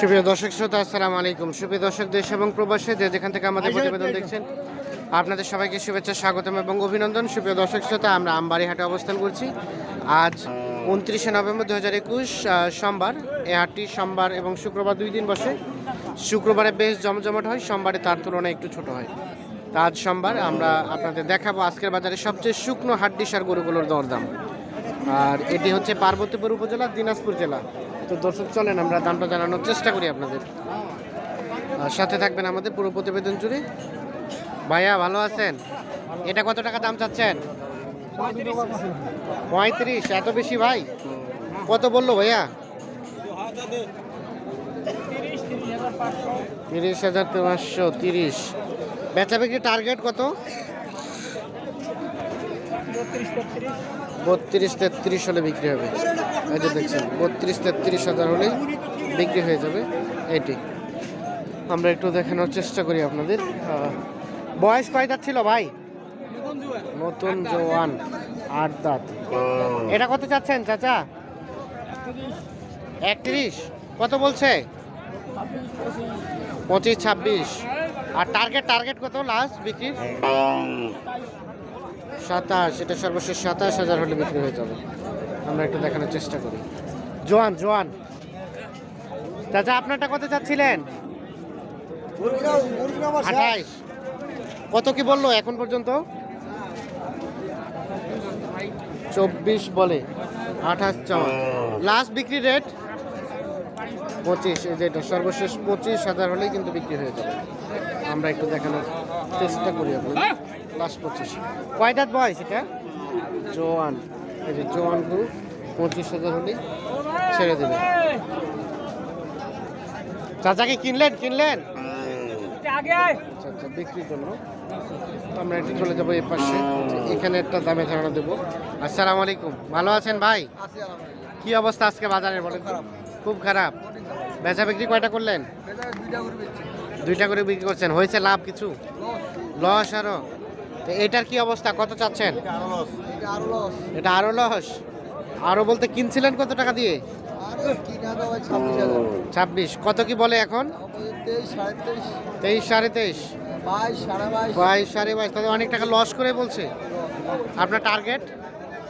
সুপ্রিয় দর্শক শ্রোতা আসসালামু আলাইকুম। সুপ্রিয় দর্শক দেশ এবং প্রবাসে যে যেখান থেকে আমাদের প্রতিবেদন দেখছেন আপনাদের সবাইকে শুভেচ্ছা স্বাগতম এবং অভিনন্দন। সুপ্রিয় দর্শক শ্রোতা আমরা আমবাড়িহাটে অবস্থান করছি। আজ উনত্রিশে নভেম্বর দু হাজার একুশ সোমবার। এ হাটটি সোমবার এবং শুক্রবার দুই দিন বসে। শুক্রবারে বেশ জমজমাট হয় সোমবারে তার তুলনায় একটু ছোট হয়। তা আজ সোমবার আমরা আপনাদের দেখাবো আজকের বাজারে সবচেয়ে শুকনো হাড্ডিসার গরুগুলোর দরদাম। আর এটি হচ্ছে পার্বতীপুর উপজেলা দিনাজপুর জেলা। তো দর্শক, চলেন আমরা দামটা জানানোর চেষ্টা করি আপনাদের। সাথে থাকবেন আমাদের পুরো প্রতিবেদন জুড়ে। ভাইয়া, ভালো আছেন? এটা কত টাকা দাম চাচ্ছেন? পঁয়ত্রিশ। এত বেশি ভাই? কত বলল ভাইয়া? তিরিশ হাজার পাঁচশো তিরিশ। বেচা বিক্রি টার্গেট কত? বত্রিশ তেত্রিশ হলে বিক্রি হবে। এই যে দেখছেন, বত্রিশ, তেত্রিশ হাজার হলেই বিক্রি হয়ে যাবে এটি। আমরা একটু দেখানোর চেষ্টা করি আপনাদের। বয়স কয় দাঁত ছিল ভাই? নতুন জোয়ান, আট দাঁত। এটা কত চাচ্ছেন, চাচা? একত্রিশ। কত বলছে? পঁচিশ, ছাব্বিশ। আর টার্গেট টার্গেট কত লাস্ট বিক্রির? সাতাশ। এটা সর্বশেষ সাতাশ হাজার হলে বিক্রি হয়ে যাবে। আমরা একটু দেখানোর চেষ্টা করি। জোয়ান জোয়ান। চাচা, আপনারটা কত চাচ্ছিলেন? আঠাইশ। কত কি বলল এখন পর্যন্ত? চব্বিশ বলে। আঠাশ চাওয়া। লাস্ট বিক্রি রেট পঁচিশ। এই যেটা সর্বশেষ পঁচিশ হাজার হলেই কিন্তু বিক্রি হয়ে যাবে। আমরা একটু দেখানোর চেষ্টা করি আপনাদের লাস্ট পঁচিশ। কয় দাঁত বয়স এটা? জোয়ান। এই যে জোয়ান গরু পঁচিশ হাজার হলেই ছেড়ে দেবে। চাচাকে কিনলেন কিনলেন? আচ্ছা আচ্ছা বিক্রির জন্য। আমরা একটু চলে যাব পাশে। এখানে একটা দামে ধারণা দেবো। আসসালামু আলাইকুম। ভালো আছেন ভাই? কি অবস্থা আজকে বাজারে বলেন খুব খারাপ। বেচা বিক্রি কয়টা করলেন? দুইটা করে বিক্রি করছেন। হয়েছে লাভ কিছু? লস আরও? এটার কি অবস্থা? কত চাচ্ছেন? এটা আরও লস আরও বলতে কিনছিলেন কত টাকা দিয়ে? ছাব্বিশ কত কি বলে এখন? তেইশ সাড়ে তেইশ। বাইশ সাড়ে বাইশ। তাহলে অনেক টাকা লস করে বলছে। আপনার টার্গেট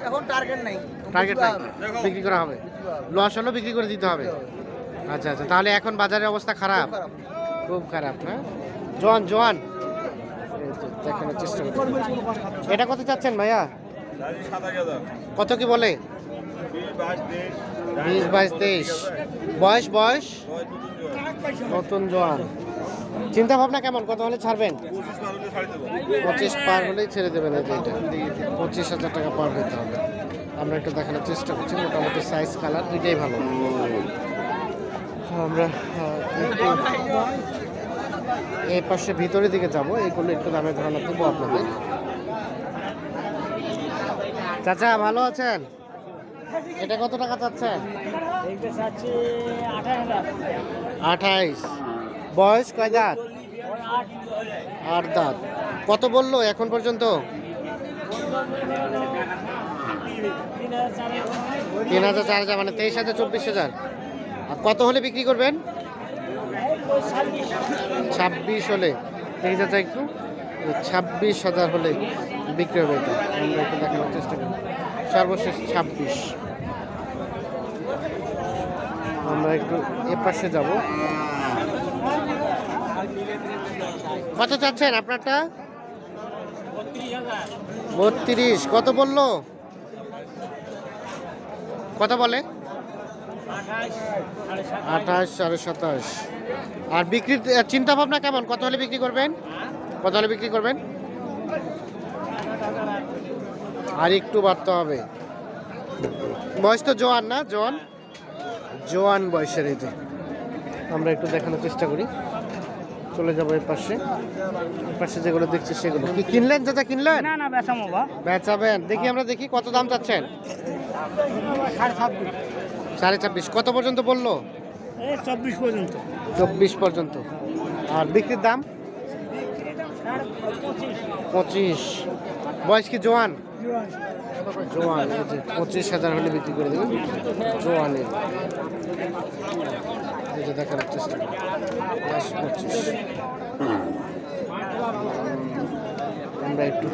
এখন টার্গেট নাই। টার্গেট নাই। বিক্রি করা হবে। লস হলেও বিক্রি করে দিতে হবে। আচ্ছা আচ্ছা। তাহলে এখন বাজারের অবস্থা খারাপ। খুব খারাপ। না জোয়ান জোয়ান। এটা কত চাচ্ছেন ভাইয়া? কত কি বলে? বিশ বাইশ তেইশ। বয়স বয়স? নতুন জোয়ান। চিন্তা ভাবনা কেমন? কত হলে ছাড়বেন? পঁচিশ পার হলেই ছেড়ে দেবেন এই এটা পঁচিশ হাজার টাকা পার হতে হবে। আমরা একটু দেখানোর চেষ্টা করছি, মোটামুটি সাইজ কালার দুইটাই ভালো। আমরা এই পাশে ভিতরের দিকে যাব এইগুলো একটু দামে ধারণা দেবো আপনাদের। চাচা, ভালো আছেন? এটা কত টাকা চাচ্ছেন? আঠাইশ। বয়স কয় দাঁত? আট দাঁত। কত বলল এখন পর্যন্ত? তিন হাজার চার হাজার মানে তেইশ হাজার, চব্বিশ হাজার। আর কত হলে বিক্রি করবেন? ছাব্বিশ হলে, দেখে যাচ্ছে একটু ছাব্বিশ হাজার হলে বিক্রি হবে এটা। আমরা একটু দেখানোর চেষ্টা করি। সর্বশেষ ছাব্বিশ। আমরা একটু এ পাশে যাব। কত চাচ্ছেন আপনারটা? বত্রিশ। কত বলল? কত বলে? আঠাশ সাড়ে সাতাশ। আর বিক্রির চিন্তা ভাবনা কেমন? কত হলে বিক্রি করবেন? কত হলে বিক্রি করবেন? আর একটু বাড়তে হবে। বয়স তো জোয়ান না? জোয়ান? জোয়ান বয়সের এই যে আমরা একটু দেখানোর চেষ্টা করি। চলে যাব এর পাশে। পাশে যেগুলো দেখছি সেগুলো। কি কিনলেন চাচা কিনলেন? না না বেসামো বা বেচাবেন দেখি আমরা দেখি কত দাম চাচ্ছেন। সাড়ে সাড়ে ছাব্বিশ। কত পর্যন্ত বলল? চব্বিশ পর্যন্ত। চব্বিশ পর্যন্ত। আর বিক্রির দাম? পঁচিশ। বয়স কি জোয়ান? জোয়ান পঁচিশ হাজার হলে বিক্রি করে দেবেন। জোয়ানের দেখানোর চেষ্টা পঁচিশ। আমরা একটু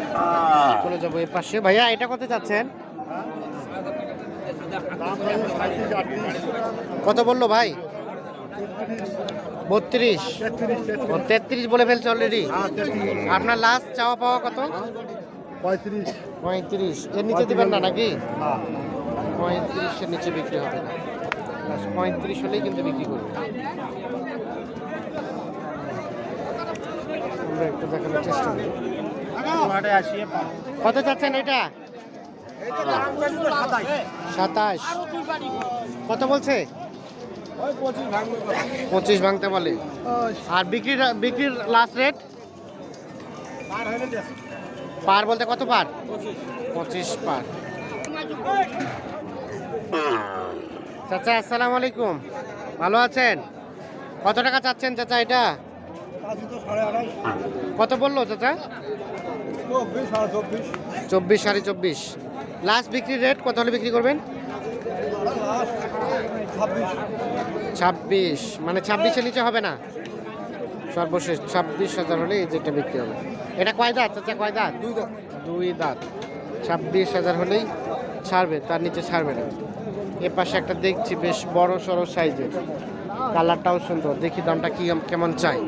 চলে যাব এর পাশে ভাইয়া এটা কত চাচ্ছেন কত বলল ভাই? বত্রিশ। তেত্রিশ বলে ফেলছে অলরেডি আপনার লাস্ট চাওয়া পাওয়া কত? পঁয়ত্রিশ। পঁয়ত্রিশ। এর নিচে দিবেন না নাকি? পঁয়ত্রিশের নিচে বিক্রি হবে না। পঁয়ত্রিশ হলেই কিন্তু বিক্রি করবে। আমরা একটু দেখানোর চেষ্টা করি। কত চাচ্ছেন এটা? সাতাশ। কত বলছে? পঁচিশ ভাঙতে বলে। আর বিক্রির বিক্রির লাস্ট রেট পার বলতে কত পার? পঁচিশ পার। চাচা, আসসালামু আলাইকুম। ভালো আছেন? কত টাকা চাচ্ছেন চাচা এটা? কত বলল চাচা? চব্বিশ সাড়ে চব্বিশ চব্বিশ সাড়ে চব্বিশ। লাস্ট বিক্রির রেট কত হলে বিক্রি করবেন? ছাব্বিশ। মানে ছাব্বিশের নিচে হবে না? সর্বশেষ ছাব্বিশ হাজার হলে এই যেটা বিক্রি হবে। এটা কয় দাঁত? চাচা কয় দাঁত? দুই দাঁত। ছাব্বিশ হাজার হলেই ছাড়বে তার নিচে ছাড়বে না। এ পাশে একটা দেখছি বেশ বড় সড়ো সাইজের। কালারটাও সুন্দর। দেখি দামটা কি কেমন চাই।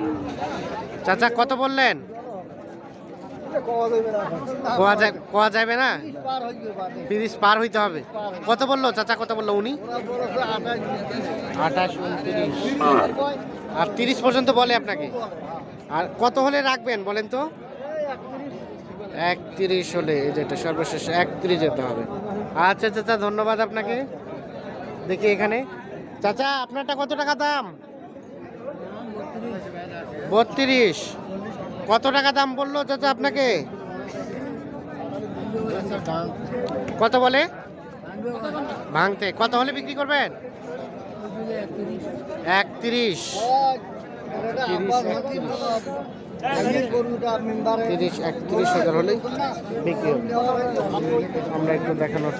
চাচা কত বললেন কওয়া যাবে না এখন। কোয়া যায় কোয়া যাবে না। তিরিশ পার হইতে হবে। কত বলল? চাচা কত বলল উনি? আঠাশ, উনত্রিশ। আর তিরিশ পর্যন্ত বলে আপনাকে? আর কত হলে রাখবেন বলেন তো? একত্রিশ। একত্রিশ হলে এই যেটা সর্বশেষ একত্রিশ যেতে হবে। আচ্ছা চাচা ধন্যবাদ আপনাকে। দেখি এখানে। চাচা আপনারটা কত টাকা দাম? বত্রিশ। কত টাকা দাম বলল চাচা আপনাকে? কত বলে? ভাঙতে। কত হলে বিক্রি করবেন? একত্রিশ। তিরিশ, একত্রিশ। হাজার হলেই বিক্রি হবে। আমরা একটু দেখানোর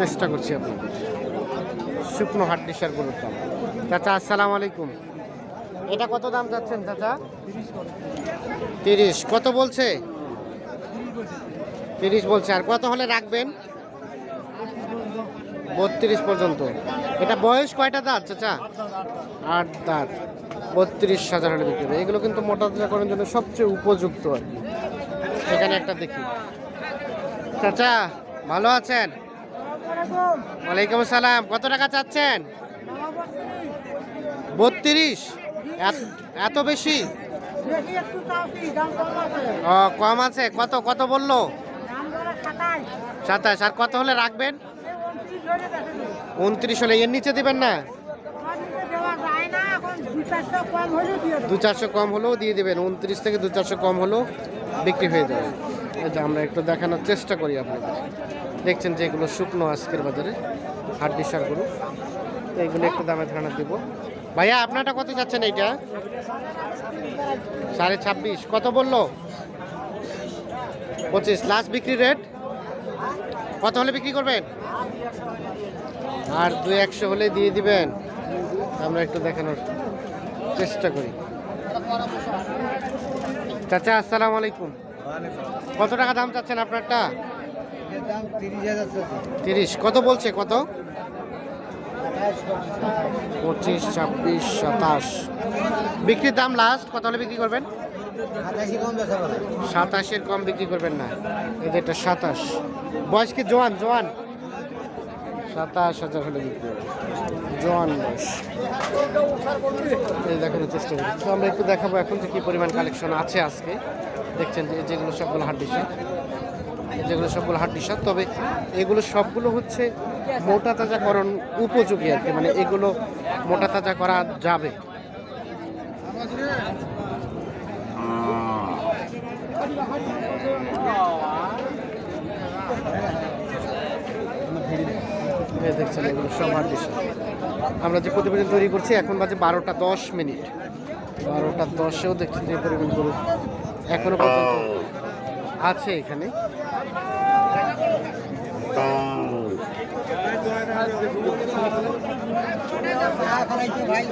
চেষ্টা করছি আপনাদের শুকনো হাট ডিসার গরুর চাচা আসসালামু আলাইকুম। এটা কত দাম যাচ্ছেন চাচা? তিরিশ। কত বলছে? তিরিশ বলছে। আর কত হলে রাখবেন? বত্রিশ পর্যন্ত। এটা বয়স কয়টা দাঁত, চাচা? আট দাঁত। বত্রিশ হলে বিক্রি হবে। এগুলো কিন্তু মোটা করার জন্য সবচেয়ে উপযুক্ত আর কি। এখানে একটা দেখি। চাচা, ভালো আছেন? ওয়ালাইকুম আসসালাম। কত টাকা চাচ্ছেন? বত্রিশ। এত বেশি? ও কম আছে। কত কত বলল? সাতাশ। আর কত হলে রাখবেন? উনত্রিশ হলে এর নিচে দিবেন না? দু চারশো কম হলেও দিয়ে দিবেন। উনত্রিশ থেকে দু চারশো কম হলেও বিক্রি হয়ে যাবে। আমরা একটু দেখানোর চেষ্টা করি আপনাদের। দেখছেন যে এগুলো শুকনো আজকের বাজারে হাড্ডি সার গরু তো এইগুলো একটু দামে ধারণা দিব। ভাইয়া আপনারটা কত যাচ্ছেন এইটা? সাড়ে ছাব্বিশ। কত বলল? পঁচিশ। লাস্ট বিক্রি রেট কত হলে বিক্রি করবেন? আর দুই একশো হলে দিয়ে দিবেন। আমরা একটু দেখানোর চেষ্টা করি। চাচা আসসালামু আলাইকুম। কত টাকা দাম চাচ্ছেন আপনারটা? তিরিশ। কত বলছে? কত? পঁচিশ ছাব্বিশ সাতাশ। বিক্রির দাম লাস্ট কত হলে বিক্রি করবেন? সাতাশের কম বিক্রি করবেন না। এই যে এটা সাতাশ। বয়স কি জোয়ান? জোয়ান? সাতাশ হাজার হলে বিক্রি হবে। জোয়ান বয়স। এই দেখানোর চেষ্টা করি। তো আমরা একটু দেখাবো এখন যে কী পরিমাণ কালেকশন আছে আজকে। দেখছেন যে যেগুলো সবগুলো হাট যেগুলো সবগুলো হাট ডিশার তবে এগুলো সবগুলো হচ্ছে মোটা তাজাকরণ উপযোগী আর কি মানে এগুলো মোটা তাজা করা যাবে। দেখছেন এগুলো সব হাট ডিশার আমরা যে প্রতিবেদন তৈরি করছি এখন বাজে বারোটা দশ মিনিট। বারোটা দশেও দেখছেন যে পরিমাণ গরু এখনও পর্যন্ত আছে এখানে। ভাই